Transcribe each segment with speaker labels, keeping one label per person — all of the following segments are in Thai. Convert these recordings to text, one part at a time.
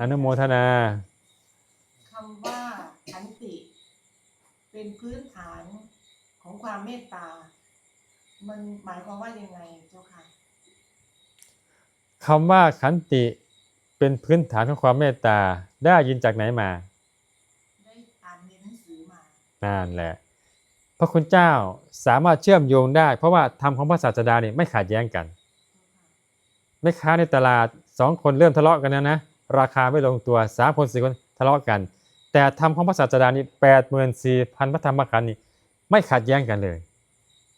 Speaker 1: อนุโมทนา
Speaker 2: คำว่าขันติ เป็นพื้นฐานของความเมตตา มันหมายความว่ายังไงเจ้าค่ะ
Speaker 1: คำว่าขันติเป็นพื้นฐานของความเมตตาได้ยินจากไหนมา
Speaker 2: ได้อ่านในหนังสือมา
Speaker 1: นั่นแหละ พระคุณเจ้าสามารถเชื่อมโยงได้ เพราะว่าธรรมของพระศาสดาเนี่ยไม่ขัดแย้งกันแม่ค้าในตลาดสองคนเริ่มทะเลาะกันแล้วนะ ราคาไม่ลงตัวสามคนสี่คนทะเลาะกัน แต่ธรรมของพระศาสดานี่แปดหมื่นสี่พันพระธรรมขันธ์นี่ไม่ขัดแย้งกันเลย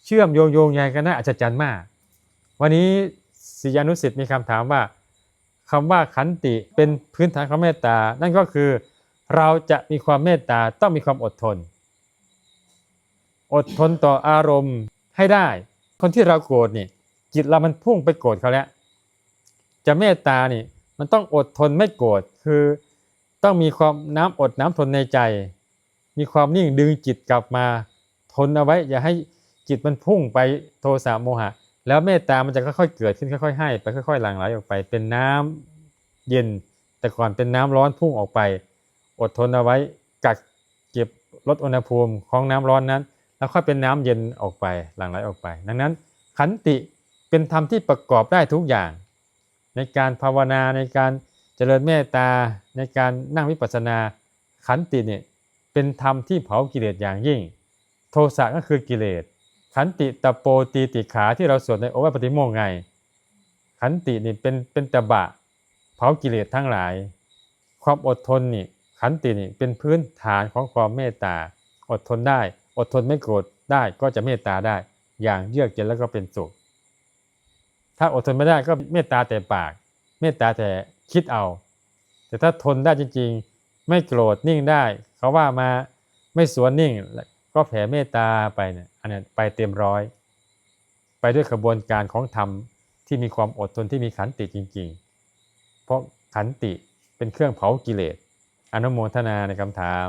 Speaker 1: เชื่อมโยงโยงใยกันน่าอัศจรรย์มาก วันนี้ศิยานุสิทธิ์มีคำถามว่าคำว่าขันติเป็นพื้นฐานของเมตตา นั่นก็คือเราจะมีความเมตตาต้องมีความอดทน อดทนต่ออารมณ์ให้ได้ คนที่เราโกรธนี่จิตเรามันพุ่งไปโกรธเขาแล้ว จะเมตตานี่ มันต้องอดทนไม่โกรธคือต้องมีความน้ำอดน้ำทนในใจ มีความนิ่งดึงจิตกลับมา ทนเอาไว้ อย่าให้จิตมันพุ่งไปโทสะโมหะ แล้วเมตตามันจะค่อยๆเกิดขึ้นค่อยๆให้ไปค่อยๆหลั่งไหลออกไป เป็นน้ำเย็น แต่ก่อนเป็นน้ำร้อนพุ่งออกไป อดทนเอาไว้กักเก็บลดอุณหภูมิของน้ำร้อนนั้น แล้วค่อยเป็นน้ำเย็นออกไปหลั่งไหลออกไป ดังนั้นขันติเป็นธรรมที่ประกอบได้ทุกอย่าง ในการภาวนาในการเจริญเมตตา ในการนั่งวิปัสสนาขันติเนี่ยเป็นธรรมที่เผากิเลสอย่างยิ่ง โทสะก็คือกิเลส ขันติตะโปตีติขาที่เราสวดในโอวาทปฏิโมกข์ไง ขันตินี่เป็นเป็นตะบะเผากิเลสทั้งหลาย ความอดทนนี่ขันตินี่เป็นพื้นฐานของความเมตตา อดทนได้ อดทนไม่โกรธได้ก็จะเมตตาได้ อย่างเยือกเย็นแล้วก็เป็นสุข ถ้าอดทนไม่ได้ก็เมตตาแต่ปาก เมตตาแต่คิดเอา แต่ถ้าทนได้จริง ๆ ไม่โกรธนิ่งได้ เขาว่ามาไม่สวนนิ่ง ก็แผ่เมตตาไปเนี่ยอันนี้ไปเต็มร้อย ไปด้วยกระบวนการของธรรมที่มีความอดทนที่มีขันติจริง ๆ เพราะขันติเป็นเครื่องเผากิเลสอนุโมทนาในคำถาม